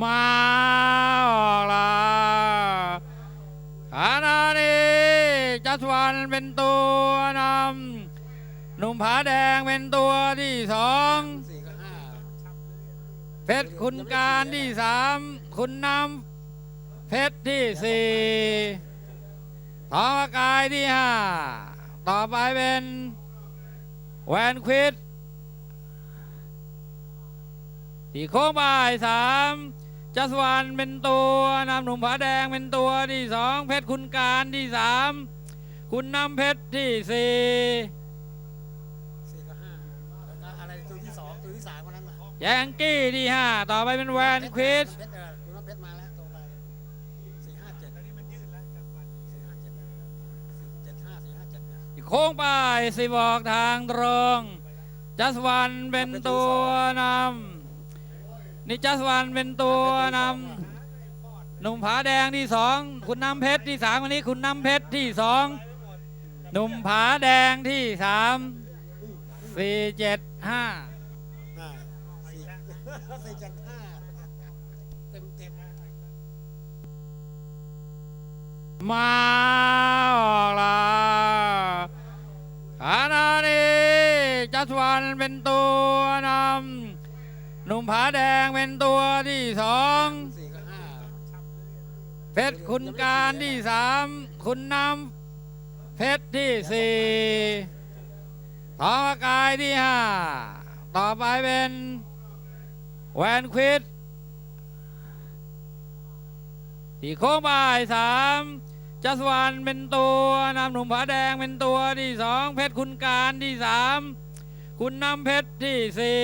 มาออกลาอาณาณีจัสวรรณเป็นตัวนำหนุ่มผาแดงเป็นตัวที่สองเพชรคุณการที่สามคุณนำเพชรที่สี่ทองกายที่ห้าต่อไปเป็นแวนควิดที่โค้งบ่ายสาม จัสวรรณเป็นตัวนำหนุ่มผาแดงเป็นตัวที่สองเพชรคุณการที่สามคุณน้ำเพชรที่สี่สี่กับห้าแล้วก็อะไรตัวที่สองตัวที่สามคนนั้นน่ะแยงกี้ที่ห้าต่อไปเป็นแวนควิดเพชรเออคุณน้ำเพชรมาแล้วตรงไปสี่ห้าเจ็ดอันนี้มันยืดแล้วจังหวัดสี่ห้าเจ็ดสี่เจ็ดห้าสี่ห้าเจ็ดเนี่ยโค้งไปสิบอกทางตรง จัสวันเป็นตัวนำ นี่จัสวันเป็นตัวนำหนุ่มผาแดงที่สองคุณน้ำเพชรที่สามวันนี้คุณน้ำเพชรที่สองหนุ่มผาแดงที่สามสี่เจ็ดห้าสี่เจ็ดห้าเต็มเต็มมาออกละขณะนี้จัสวันเป็นตัว มผาแดงเป็นตัวที่สองเพชรคุณการที่สามคุณน้ำเพชรที่สี่ทองกายที่ห้าต่อไปเป็นแวนควิดที่โค้งบ่ายสามจัสวรรณเป็นตัวนำหนุ่มผาแดงเป็นตัวที่สองเพชรคุณการที่สามคุณน้ำเพชรที่สี่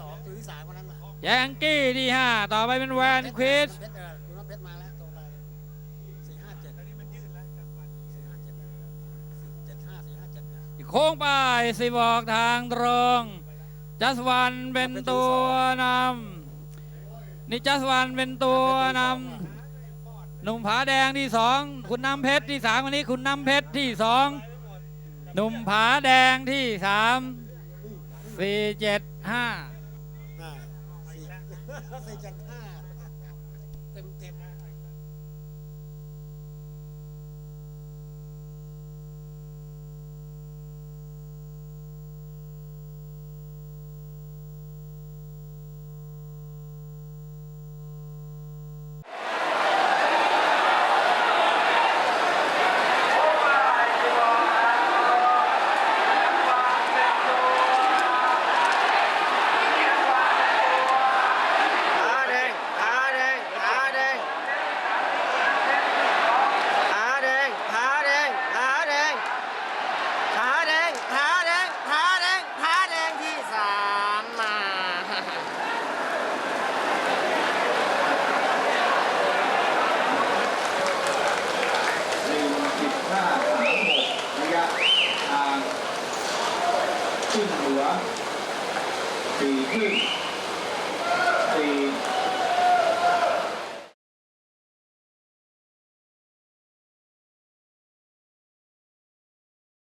สองตัวที่สามคนนั้นน่ะแยงกี้ที่ห้าต่อไปเป็นแวนควิดเพชรเออคุณน้ำเพชรมาแล้วตรงไปสี่ห้าเจ็ดอันนี้มันยืดแล้วจังหวัดสี่ห้าเจ็ดสี่เจ็ดห้าสี่ห้าเจ็ดเนี่ยโค้งไปสิบอกทางตรง จัสวันเป็นตัวนำนี่จัสวันเป็นตัวนำหนุ่มผาแดงที่สองคุณน้ำเพชรที่สามวันนี้คุณน้ำเพชรที่สองหนุ่มผาแดงที่สามสี่เจ็ดห้า อ่าสี่ สี่จุดห้าเต็มเต็มข